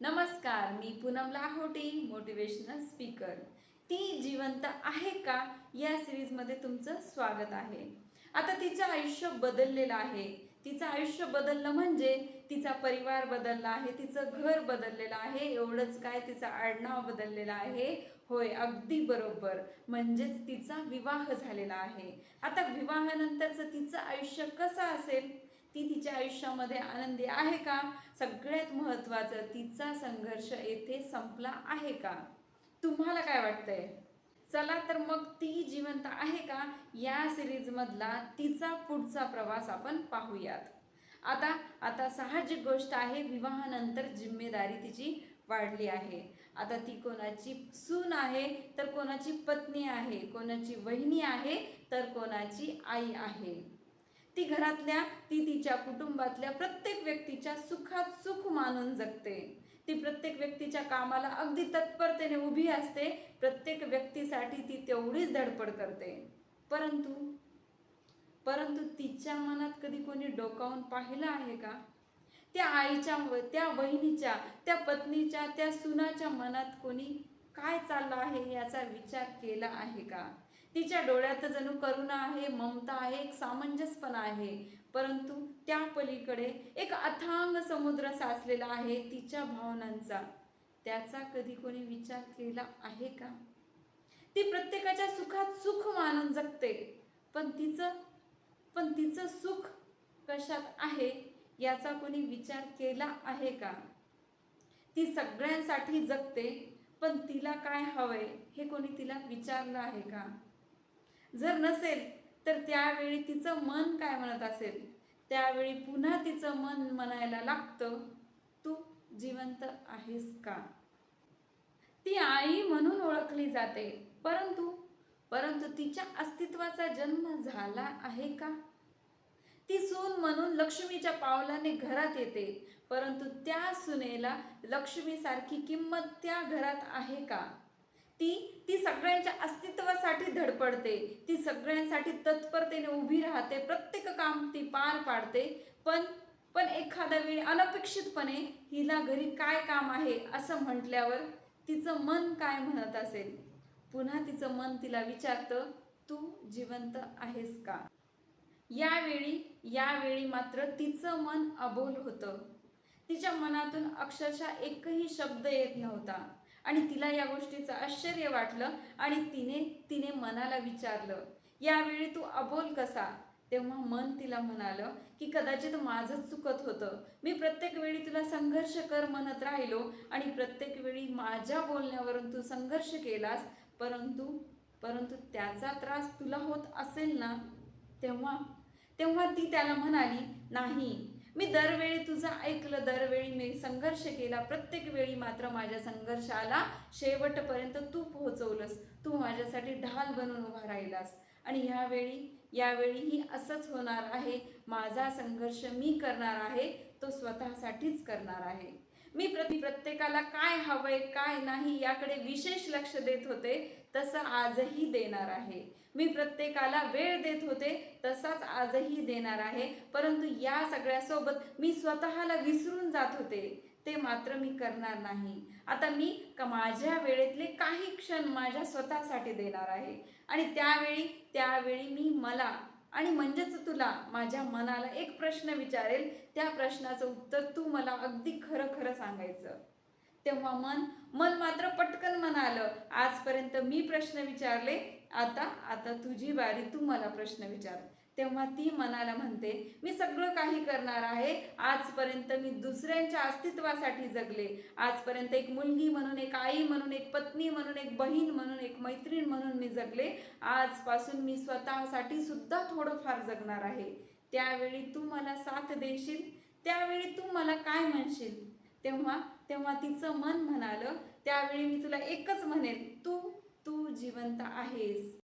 नमस्कार मी Poonam Lahoti motivational speaker ती जिवंत आहे का? या सिरीजमध्ये तुमचं स्वागत आहे. आता तिचं आयुष्य बदललेलं आहे. तिचं आयुष्य बदललं म्हणजे तिचा परिवार बदलला आहे तिचं घर बदललेलं आहे एवढंच काय तिचं आडनाव बदललेलं आहे? होय अगदी बरोबर. म्हणजेच तिचा विवाह झालेला आहे. आता विवाहानंतरचं तिचं आयुष्य कसं असेल? ती तिच्या आयुष्यामध्ये आनंदी आहे का? सगळ्यात महत्त्वाचं तिचा संघर्ष येथे संपला आहे का? तुम्हाला काय वाटतंय? चला तर मग ती जिवंत आहे का? या सिरीजमधला तिचा पुढचा प्रवास आपण पाहूयात. आता आता साहजिक गोष्ट आहे विवाहानंतर जिम्मेदारी तिची वाढली आहे. आता ती कोणाची सून आहे तर कोणाची पत्नी आहे कोणाची वहिनी आहे तर कोणाची आई आहे. ती घरातल्या ती तिच्या कुटुंबातल्या प्रत्येक व्यक्तीच्या सुखात सुख मानून जगते. ती प्रत्येक व्यक्तीच्या कामाला अगदी तत्परतेने उभी असते. प्रत्येक व्यक्तीसाठी ती तेवढीच धडपड करते. परंतु परंतु तिच्या मनात कधी कोणी डोकावून पाहिलं आहे का? त्या आईच्या व त्या बहिणीच्या त्या पत्नीच्या त्या सुनाच्या मनात कोणी काय चाललं आहे याचा विचार केला आहे का? तिच्या डोळ्यात जणू करुणा आहे ममता आहे एक सामंजस्यपणा आहे. परंतु त्या पलीकडे एक अथांग समुद्र साचलेला आहे तिच्या भावनांचा. त्याचा कधी कोणी विचार केला आहे का? ती प्रत्येकाच्या सुखात सुख मानून जगते. पण तिचं पण तिचं सुख कशात आहे याचा कोणी विचार केला आहे का? ती सगळ्यांसाठी जगते पण तिला काय हवंय हे कोणी तिला विचारलं आहे का? जर नसेल तर त्यावेळी तिचं मन काय म्हणत असेल? त्यावेळी पुन्हा तिचं मन म्हणायला लागतं तू जिवंत आहेस का? ती आई म्हणून ओळखली जाते. परंतु परंतु तिच्या अस्तित्वाचा जन्म झाला आहे का? ती सून म्हणून लक्ष्मीच्या पावलाने घरात येते. परंतु त्या सुनेला लक्ष्मीसारखी किंमत त्या घरात आहे का? ती ती सगळ्यांच्या अस्तित्वासाठी धडपडते. ती सगळ्यांसाठी तत्परतेने उभी राहते. प्रत्येक काम ती पार पाडते. पण पण एखाद्या वेळी अनपेक्षितपणे हिला घरी काय काम आहे असं म्हटल्यावर तिचं मन काय म्हणत असेल? पुन्हा तिचं मन तिला विचारतं तू जिवंत आहेस का? यावेळी यावेळी मात्र तिचं मन अबोल होतं. तिच्या मनातून अक्षरशः एकही शब्द येत नव्हता. आणि तिला या गोष्टीचं आश्चर्य वाटलं आणि तिने तिने मनाला विचारलं यावेळी तू अबोल कसा? तेव्हा मन तिला म्हणालं की कदाचित माझंच चुकत होतं. मी प्रत्येक वेळी तुला संघर्ष कर म्हणत राहिलो आणि प्रत्येक वेळी माझ्या बोलण्यावरून तू संघर्ष केलास परंतु परंतु त्याचा त्रास तुला होत असेल ना? तेव्हा तेव्हा ती त्याला म्हणाली नाही मी दरवेळी तुझं ऐकलं दरवेळी मी संघर्ष केला प्रत्येक वेळी मात्र माझ्या संघर्षाला शेवटपर्यंत तू पोहोचवलंस. तू माझ्यासाठी ढाल बनून उभा राहिलास. आणि ह्यावेळी यावेळीही असंच होणार आहे. माझा संघर्ष मी करणार आहे तो स्वतःसाठीच करणार आहे. मी प्रति प्रत्येकाला काय हवंय काय नाही याकडे विशेष लक्ष देत होते. तसं आजही देणार आहे. मी प्रत्येकाला वेळ देत होते तसाच आजही देणार आहे. परंतु या सगळ्यासोबत मी स्वतःला विसरून जात होते. ते मात्र मी करणार नाही. आता मी माझ्या वेळेतले काही क्षण माझ्या स्वतःसाठी देणार आहे. आणि त्यावेळी त्यावेळी मी मला आणि म्हणजेच तुला माझ्या मनाला एक प्रश्न विचारेल. त्या प्रश्नाचं उत्तर तू मला अगदी खरं खरं सांगायचं. तेव्हा मन मन मात्र पटकन म्हणालं आजपर्यंत मी प्रश्न विचारले आता आता तुझी बारी तू मला प्रश्न विचार. तेव्हा ती मनाला म्हणते मी सगळं काही करणार आहे. आजपर्यंत मी दुसऱ्यांच्या अस्तित्वासाठी जगले. आजपर्यंत एक मुलगी म्हणून एक आई म्हणून एक पत्नी म्हणून एक बहीण म्हणून एक मैत्रीण म्हणून मी जगले. आजपासून मी स्वतःसाठी सुद्धा थोडंफार जगणार आहे. त्यावेळी तू मला साथ देशील? त्यावेळी तू मला काय म्हणशील? तेव्हा तेव्हा तिचं मन म्हणालं त्यावेळी मी तुला एकच म्हणेन तू तू जिवंत आहेस.